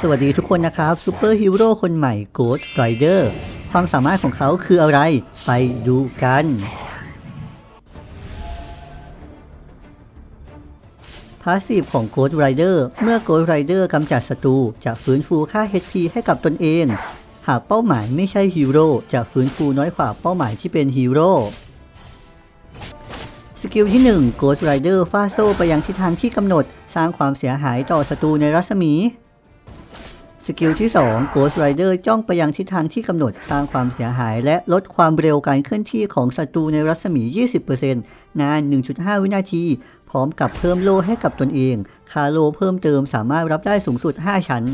สวัสดีทุกคนนะครับซูเปอร์ฮีโร่คนใหม่ Ghost Rider ความสามารถของเขาคืออะไร ไปดูกัน พาสซีฟของ Ghost Rider เมื่อ Ghost Rider กำจัดศัตรูจะฟื้นฟูค่า HP ให้กับตนเอง หากเป้าหมายไม่ใช่ฮีโร่จะฟื้นฟูน้อยกว่าเป้าหมายที่เป็นฮีโร่สกิลที่1 Ghost Rider ฟาโซไปยังทิศทางที่กำหนด สร้างความเสียหายต่อศัตรูในรัศมี สกิลที่ 2 Ghost Rider จ้องไปยังทิศทางที่กำหนดสร้างความเสียหายและลดความเร็วการเคลื่อนที่ของศัตรูในรัศมี 20%นาน 1.5 วินาที พร้อมกับเพิ่มโลให้กับตนเอง คาโลเพิ่มเติมสามารถรับได้สูงสุด 5 ชั้น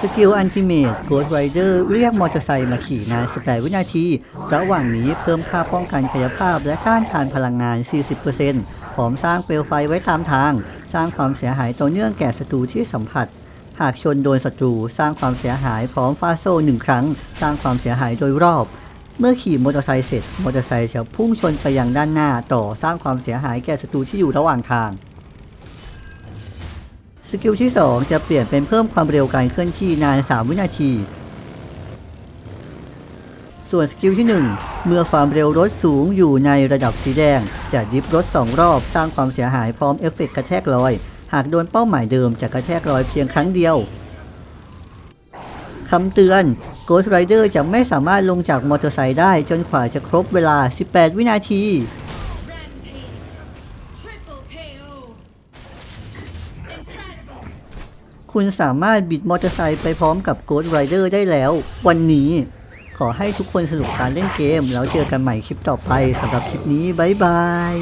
สกิลอันติเมต Ghost Rider เรียกมอเตอร์ไซค์มาขี่นาน18วินาที ระหว่างนี้เพิ่มค่าป้องกันกายภาพและต้านทานพลังงาน 40%พร้อมสร้างเปลวไฟไว้ตามทาง สร้างความเสียหายต่อเนื่องแก่ศัตรูที่สัมผัส หากชนโดนศัตรูสร้างความเสียหายพร้อมฟาโซ่หนึ่งครั้ง สร้างความเสียหายโดยรอบ เมื่อขี่มอเตอร์ไซค์เสร็จมอเตอร์ไซค์จะพุ่งชนไปยังด้านหน้าต่อสร้างความเสียหายแก่ศัตรูที่อยู่ระหว่างทางสกิลที่ 2 จะเปลี่ยนเป็นเพิ่มความเร็วการเคลื่อนที่นาน 3 วินาที ส่วนสกิลที่ 1 เมื่อความเร็วรถสูงอยู่ในระดับสีแดง จะดิฟรถ 2 รอบสร้างความเสียหายพร้อมเอฟเฟกต์กระแทกลอย หากโดนเป้าหมายเดิมจะกระแทกลอยเพียงครั้งเดียวคำเตือน Ghost Rider จะไม่สามารถลงจากมอเตอร์ไซค์ได้จนกว่าจะครบเวลา 18 วินาที คุณสามารถบิดมอเตอร์ไซค์ไปพร้อมกับ Ghost Rider ได้แล้ว วันนี้ ขอให้ทุกคนสนุกการเล่นเกม แล้วเจอกันใหม่คลิปต่อไปสำหรับคลิปนี้บ๊ายบาย